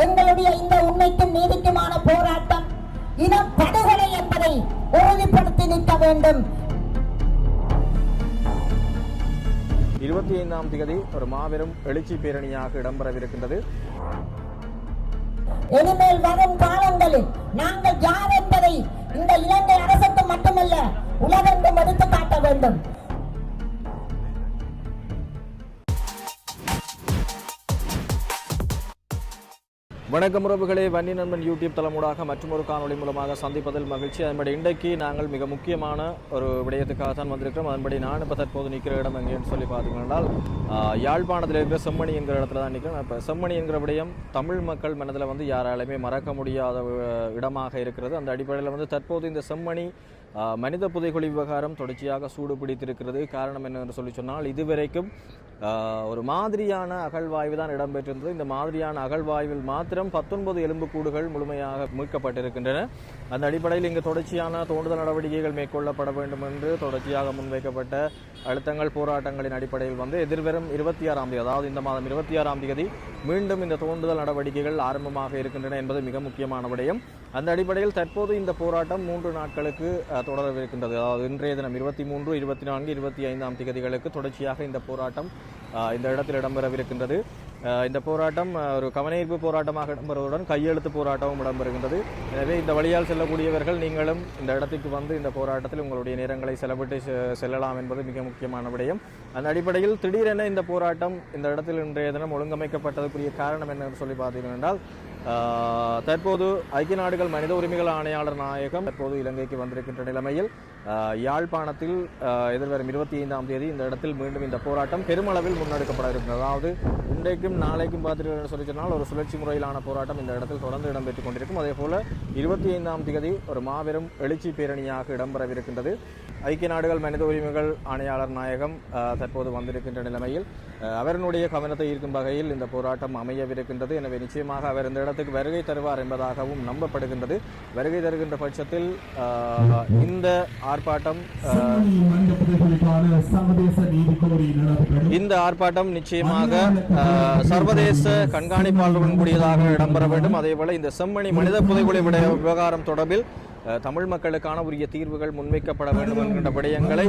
எங்களுடைய இந்த உண்மைக்கும் நீதிக்குமான போராட்டம் இனம் படுகொலை என்பதை உறுதிப்படுத்தி நிற்க வேண்டும். இருபத்தி ஐந்தாம் தேதி ஒரு மாபெரும் எழுச்சி பேரணியாக இடம்பெறவிருக்கின்றது. இனிமேல் வரும் காலங்களில் நாங்கள் யார் என்பதை இந்த இலங்கை அரசுக்கு மட்டுமல்ல உலகெங்கும் எடுத்து காட்ட வேண்டும். வணக்கம் உறவுகளே வன்னி நண்பன் யூடியூப் தளமூடாக மற்றொரு காணொலி மூலமாக சந்திப்பதில் மகிழ்ச்சி. அதன்படி இன்றைக்கு நாங்கள் மிக முக்கியமான ஒரு விடயத்துக்காக தான் வந்திருக்கிறோம். அதன்படி நான் இப்போ தற்போது நிற்கிற இடம் எங்கேன்னு சொல்லி பார்த்தீங்கன்னா யாழ்ப்பாணத்தில் இருக்கிற செம்மணி என்கிற இடத்துல தான் நிற்கிறோம் இப்போ செம்மணி என்கிற விடயம் தமிழ் மக்கள் மனதில் வந்து யாராலுமே மறக்க முடியாத இடமாக இருக்கிறது. அந்த அடிப்படையில் வந்து தற்போது இந்த செம்மணி மனித புதைகுழி விவகாரம் தொடர்ச்சியாக சூடு பிடித்திருக்கிறது. காரணம் என்னென்று சொல்லி சொன்னால் இதுவரைக்கும் ஒரு மாதிரியான அகழ்வாய்வு தான் இடம்பெற்றிருந்தது. இந்த மாதிரியான அகழ்வாய்வில் மாத்திரம் பத்தொன்பது எலும்புக்கூடுகள் முழுமையாக மீட்கப்பட்டிருக்கின்றன. அந்த அடிப்படையில் இங்கு தொடர்ச்சியான தோண்டுதல் நடவடிக்கைகள் மேற்கொள்ளப்பட வேண்டும் என்று தொடர்ச்சியாக முன்வைக்கப்பட்ட அழுத்தங்கள் போராட்டங்களின் அடிப்படையில் வந்து எதிர்வரும் இருபத்தி ஆறாம் தேதி அதாவது இந்த மாதம் இருபத்தி ஆறாம் தேதி மீண்டும் இந்த தோண்டுதல் நடவடிக்கைகள் ஆரம்பமாக இருக்கின்றன என்பது மிக முக்கியமான விடயம். அந்த அடிப்படையில் தற்போது இந்த போராட்டம் மூன்று நாட்களுக்கு தொடரவிருக்கின்றது. அதாவது இன்றைய தினம் இருபத்தி மூன்று இருபத்தி நான்கு இருபத்தி ஐந்தாம் திகதிகளுக்கு தொடர்ச்சியாக இந்த போராட்டம் இந்த இடத்தில் இடம்பெறவிருக்கின்றது. இந்த போராட்டம் ஒரு கவனஈர்ப்பு போராட்டமாக இடம்பெறுவதுடன் கையெழுத்து போராட்டமும் இடம்பெறுகின்றது. எனவே இந்த வழியால் செல்லக்கூடியவர்கள் நீங்களும் இந்த இடத்துக்கு வந்து இந்த போராட்டத்தில் உங்களுடைய நேரங்களை செலவிட்டு செல்லலாம் என்பது மிக முக்கியமான விடயம். அந்த அடிப்படையில் திடீரென இந்த போராட்டம் இந்த இடத்தில் இன்றைய தினம் ஒழுங்கமைக்கப்பட்டதற்குரிய காரணம் என்னன்னு சொல்லி பார்த்தீங்கன்னா என்றால் தற்போது ஐக்கிய நாடுகள் மனித உரிமைகள் ஆணையாளர் நாயகம் தற்போது இலங்கைக்கு வந்திருக்கின்ற நிலைமையில் யாழ்ப்பாணத்தில் எதிர்வரும் இருபத்தி ஐந்தாம் தேதி இந்த இடத்தில் மீண்டும் இந்த போராட்டம் பெருமளவில் முன்னெடுக்கப்பட இருக்கிறது அதாவது இன்றைக்கும் நாளைக்கும் பார்த்துட்டு சொல்லி சொன்னால் ஒரு சுழற்சி முறையிலான போராட்டம் இந்த இடத்தில் தொடர்ந்து இடம்பெற்றுக் கொண்டிருக்கும். அதே போல இருபத்தி ஐந்தாம் தேதி ஒரு மாபெரும் எழுச்சி பேரணியாக இடம்பெறவிருக்கின்றது. ஐக்கிய நாடுகள் மனித உரிமைகள் ஆணையாளர் நாயகம் தற்போது வந்திருக்கின்ற நிலைமையில் ஆஹ், அவரினுடைய கவனத்தை ஈர்க்கும் வகையில் இந்த போராட்டம் அமையவிருக்கின்றது. எனவே நிச்சயமாக அவர் இந்த இடத்துக்கு வருகை தருவார் என்பதாகவும் நம்பப்படுகின்றது. வருகை தருகின்ற பட்சத்தில் இந்த ஆர்ப்பாட்டம் ஆஹ், இந்த ஆர்ப்பாட்டம் நிச்சயமாக சர்வதேச கண்காணிப்பாளருடன் கூடியதாக இடம்பெற வேண்டும். அதேபோல இந்த செம்மணி மனித புதைகுழி விட விவகாரம் தொடர்பில் தமிழ் மக்களுக்கான உரிய தீர்வுகள் முன்வைக்கப்பட வேண்டும் என்கின்ற விடயங்களை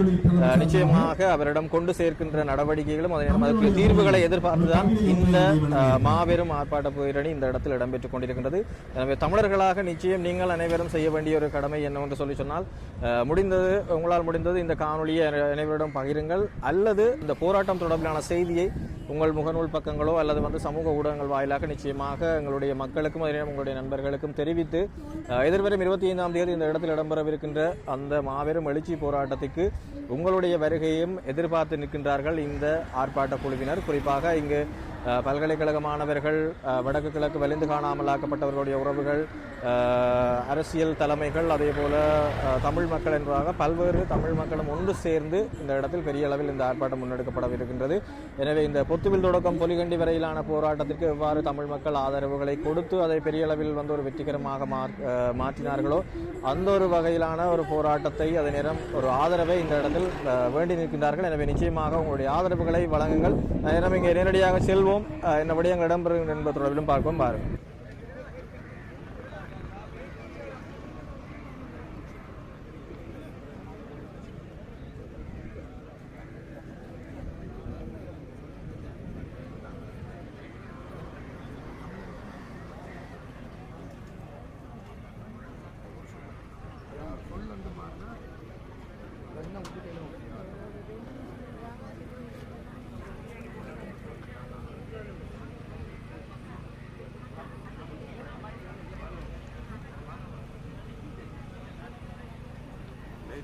நிச்சயமாக அவரிடம் கொண்டு சேர்க்கின்ற நடவடிக்கைகளும் அதற்கு தீர்வுகளை எதிர்பார்த்துதான் இந்த மாபெரும் ஆர்ப்பாட்ட பேரணி இந்த இடத்தில் இடம்பெற்றுக் கொண்டிருக்கின்றது. எனவே தமிழர்களாக நிச்சயம் நீங்கள் அனைவரும் செய்ய வேண்டிய ஒரு கடமை என்னவென்று சொல்லி சொன்னால் முடிந்தது உங்களால் முடிந்தது இந்த காணொலியை அனைவரிடம் பகிருங்கள். அல்லது இந்த போராட்டம் தொடர்பிலான செய்தியை உங்கள் முகநூல் பக்கங்களோ அல்லது வந்து சமூக ஊடகங்கள் வாயிலாக நிச்சயமாக எங்களுடைய மக்களுக்கும் அதே உங்களுடைய நண்பர்களுக்கும் தெரிவித்து எதிர்வரும் இருபத்தி ஐந்தாம் தேதி இந்த இடத்தில் இடம்பெறவிருக்கின்ற அந்த மாபெரும் எழுச்சி போராட்டத்துக்கு உங்களுடைய வருகையும் எதிர்பார்த்து நிற்கின்றார்கள் இந்த ஆர்ப்பாட்ட குழுவினர். குறிப்பாக இங்கு பல்கலைக்கழக மாணவர்கள் வடக்கு கிழக்கு வலிந்து காணாமலாக்கப்பட்டவர்களுடைய உறவுகள் அரசியல் தலைமைகள் அதே போல தமிழ் மக்கள் என்பதாக பல்வேறு தமிழ் மக்களும் ஒன்று சேர்ந்து இந்த இடத்தில் பெரிய அளவில் இந்த ஆர்ப்பாட்டம் முன்னெடுக்கப்படவிருக்கின்றது. எனவே இந்த பொத்துவில் தொடக்கம் பொலிகண்டி வரையிலான போராட்டத்திற்கு எவ்வாறு தமிழ் மக்கள் ஆதரவுகளை கொடுத்து அதை பெரிய அளவில் வந்து ஒரு வெற்றிகரமாக மாற்- மாற்றினார்களோ அந்த ஒரு வகையிலான ஒரு போராட்டத்தை அதே நேரம் ஒரு ஆதரவை இந்த இடத்தில் வேண்டி நிற்கின்றார்கள். எனவே நிச்சயமாக உங்களுடைய ஆதரவுகளை வழங்குங்கள். அதே நேரம் இங்கே நேரடியாக செல்வோம். பார்ப்போம். என்ன விடயங்கள் இடம்பெறும் என்பது தொடர்பிலும் பார்ப்போம். பாருங்கள்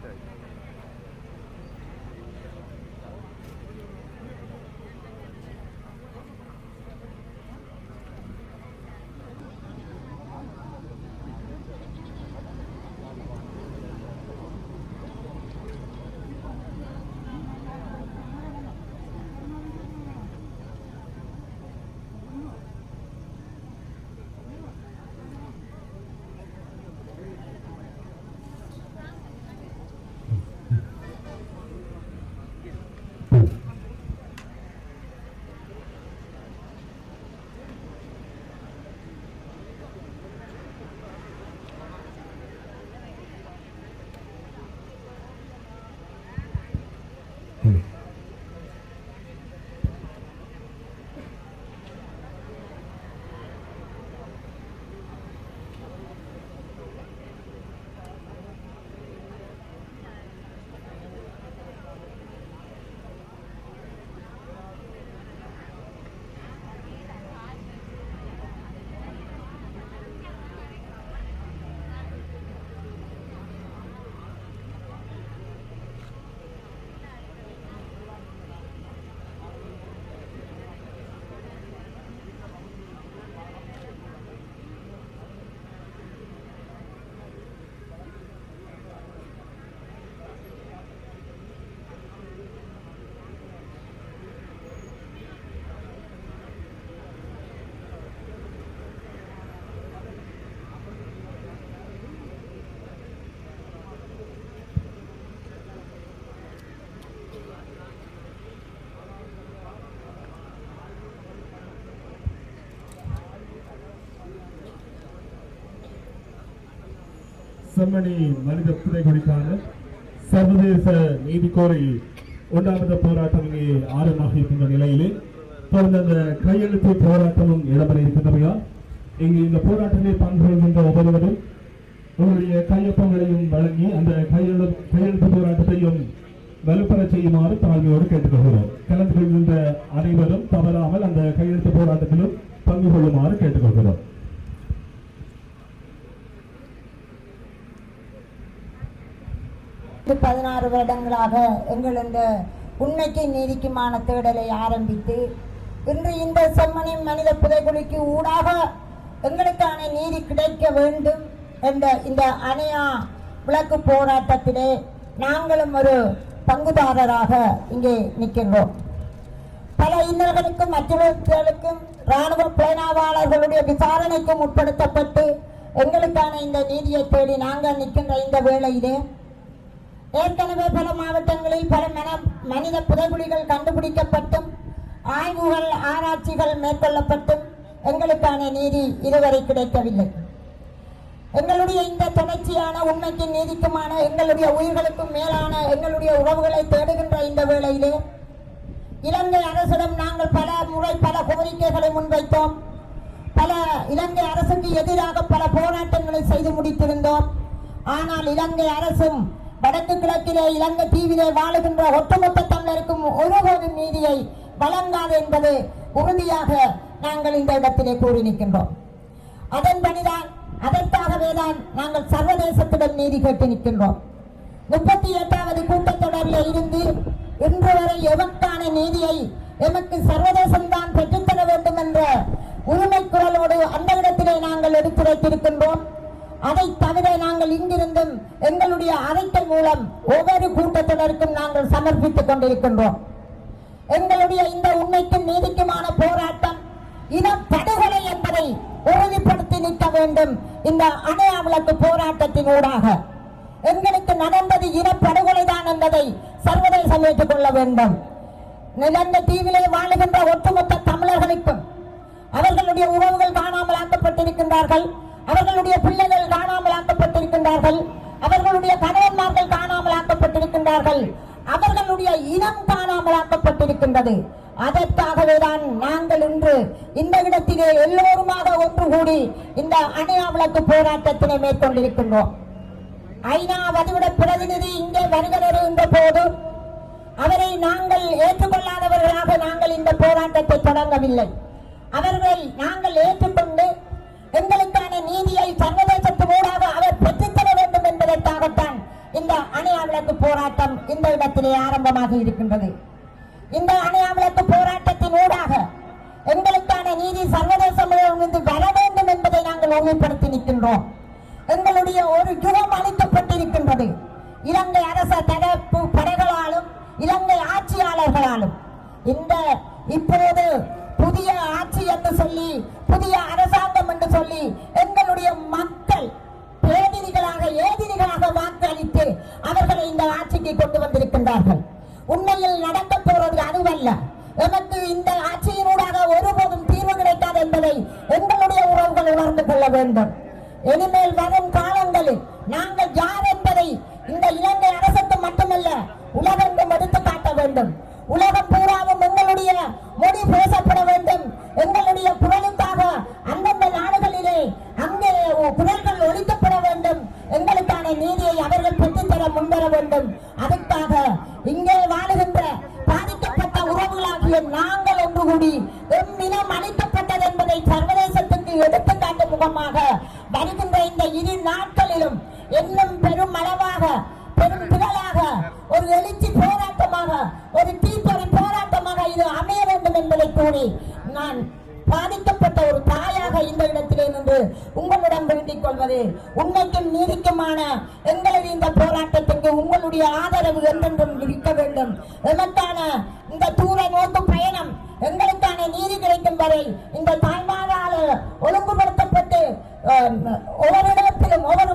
সেটাই செம்மணி மனித புதைகுடிக்கான சர்வதேச நீதி கோரி உண்டானத போராட்டம் இங்கே ஆரம்பமாக இருக்கின்ற நிலையிலே. தொடர்ந்து அந்த கையெழுத்து போராட்டமும் இடம்பெற இருக்கின்றமையா இங்கு இந்த போராட்டத்தில் பங்கு கொள்கின்ற ஒவ்வொருவரும் உங்களுடைய கையொப்பங்களையும் வழங்கி அந்த கையெழு கையெழுத்து போராட்டத்தையும் வலுப்பெற செய்யுமாறு தாழ்மையோடு கேட்டுக்கொள்கிறோம். கலந்து கொள்கின்ற அனைவரும் தவறாமல் அந்த கையெழுத்து போராட்டத்திலும் பங்கு கொள்ளுமாறு கேட்டுக்கொள்கிறோம். பதினாறு வருடங்களாக எங்கள் இந்த உண்மைக்கு நீதிக்குமான தேடலை ஆரம்பித்து இன்று இந்த செம்மணி மனித புதைக்குழிக்கு ஊடாக எங்களுக்கான நீதி கிடைக்க வேண்டும் என்ற இந்த அணையா விளக்கு போராட்டத்திலே நாங்களும் ஒரு பங்குதாரராக இங்கே நிற்கின்றோம். பல இன்னல்களுக்கும் அச்சுறுத்தலுக்கும் ராணுவ பேனாவாளர்களுடைய விசாரணைக்கும் உட்படுத்தப்பட்டு எங்களுக்கான இந்த நீதியை தேடி நாங்கள் நிற்கின்ற இந்த வேளையிலே ஏற்கனவே பல மாவட்டங்களில் பல மனித புதைகுழிகள் கண்டுபிடிக்கப்பட்டும் ஆய்வுகள் ஆராய்ச்சிகள் மேற்கொள்ளப்பட்டும் எங்களுக்கான நீதி இதுவரை கிடைக்கவில்லை. எங்களுடைய இந்த தொடர்ச்சியான உண்மைக்கு நீதிக்குமான எங்களுடைய உயிர்களுக்கும் மேலான எங்களுடைய உறவுகளை தேடுகின்ற இந்த வேளையிலே இலங்கை அரசிடம் நாங்கள் பல முறை பல கோரிக்கைகளை முன்வைத்தோம். பல இலங்கை அரசுக்கு எதிராக பல போராட்டங்களை செய்து முடித்திருந்தோம். ஆனால் இலங்கை அரசும் வடக்கு கிழக்கிலே இலங்கை தீவிலே வாழுகின்ற ஒட்டுமொத்த தமிழருக்கும் ஒருபோதும் நீதியை வழங்காது என்பது உறுதியாக நாங்கள் இந்த இடத்திலே கூறி நிற்கின்றோம். அதன்படிதான் அதற்காகவே தான் நாங்கள் சர்வதேசத்திடம் நீதி கேட்டு நிற்கின்றோம். முப்பத்தி எட்டாவது கூட்டத்தொடரில் இருந்து இன்று வரை எமக்கான நீதியை எமக்கு சர்வதேசம் தான் பெற்றுத்தர வேண்டும் என்ற உரிமை குரலோடு அந்த இடத்திலே நாங்கள் எடுத்துரைத்திருக்கின்றோம் அதை தவிர நாங்கள் இங்கிருந்தும் எங்களுடைய அறைக்கல் மூலம் ஒவ்வொரு கூட்டத்தொடருக்கும் நாங்கள் சமர்ப்பித்துக் கொண்டிருக்கின்றோம். எங்களுடைய இந்த உண்மைக்கும் நீதிக்குமான போராட்டம் இன படுகொலை என்பதை உறுதிப்படுத்தி நிற்க வேண்டும். இந்த அணையா விளக்கு போராட்டத்தின் ஊடாக எங்களுக்கு நடந்தது இனப்படுகொலை தான் என்பதை சர்வதேசம் ஏற்றுக்கொள்ள வேண்டும். நிலந்த தீவிலே வாழுகின்ற ஒட்டுமொத்த தமிழர்களுக்கும் அவர்களுடைய உறவுகள் காணாமல் ஆக்கப்பட்டிருக்கின்றார்கள். அவர்களுடைய பிள்ளைகள் காணாமல் ஆக்கப்பட்டிருக்கின்றார்கள். அவர்களுடைய கணவன்மார்கள் காணாமல் ஆக்கப்பட்டிருக்கின்றார்கள். அவர்களுடைய இனம் காணாமலாக்கப்பட்டிருக்கின்றது அதற்காகவே தான் நாங்கள் இன்று இந்த இடத்திலே எல்லோருமாக ஒன்று கூடி இந்த அணையா விளக்கு போராட்டத்தினை மேற்கொண்டிருக்கின்றோம். ஐநா வதிவிட பிரதிநிதி இங்கே வருகின்ற போது அவரை நாங்கள் ஏற்றுக்கொள்ளாதவர்களாக நாங்கள் இந்த போராட்டத்தை தொடங்கவில்லை. அவர்கள் நாங்கள் ஏற்றுக்கொண்டு எங்களுக்கு அணையா போராட்டம் இந்த இடத்திலே ஆரம்பமாக இருக்கின்றது. இந்த அணையா போராட்டத்தின் ஊடாக எங்களுக்கான நீதி சர்வதேச முழுவதும் வர வேண்டும் என்பதை நாங்கள் உறுதிப்படுத்தி நிற்கின்றோம். எங்களுடைய ஒரு யுகம் அளிக்கப்பட்டிருக்கின்றது. இலங்கை அரச தரப்பு படைகளாலும் இலங்கை ஆட்சியாளர்களாலும். இந்த இப்போது புதிய ஆட்சி என்று சொல்லி புதிய அரசாங்க இந்த கொண்டு வந்திருக்கின்றார்கள். உண்மையில் நடக்க போறது அதுவல்ல. எமக்கு இந்த ஆட்சியினூடாக ஒருபோதும் தீர்வு கிடைக்காது என்பதை எங்களுடைய உறவுகள் உணர்ந்து கொள்ள வேண்டும். இனிமேல் வரும் காலங்களில் நாங்கள் யார் என்பதை இந்த இலங்கை அரசுக்கு மட்டுமல்ல உலகெங்கும் எடுத்து காட்ட வேண்டும். உலகம் பூராவும் எங்களுடைய மொழி பேசப்பட வேண்டும். எங்களுடைய குரலுக்காக அந்தந்த நாடுகளிலே அங்கே குரல் வேண்டும். அதற்காக இங்கே வாழுகின்ற பாதிக்கப்பட்ட உறவுகளாகிய நாங்கள் ஒன்று கூடி எம் இனம் அளிக்கப்பட்டது என்பதை சர்வதேசத்துக்கு எடுத்துக்காட்டும் முகமாக வருகின்ற இந்த இரு நாட்களிலும் இன்னும் பெரும் அளவாக பெரும் திரளாக ஒரு எழுச்சி போராட்டமாக ஒரு தீப்பொறி போராட்டமாக இது அமைய வேண்டும் என்பதை கூறி நான் பாதிக்கப்பட்ட ஒரு தாயாக இந்த இடத்திலே நின்று உங்களிடம் வேண்டிக் கொள்வது. உண்மைக்கும் நீதிக்குமான எங்களது இந்த போராட்டத்துக்கு உங்களுடைய ஆதரவு என்றென்றும் இருக்க வேண்டும். எமக்கான இந்த தூர நோக்கு பயணம்? எங்களுக்கான நீதி கிடைக்கும் வரை இந்த தாய்மாரால் ஒழுங்குபடுத்தப்பட்டு ஒவ்வொரு இடத்திலும் ஒவ்வொரு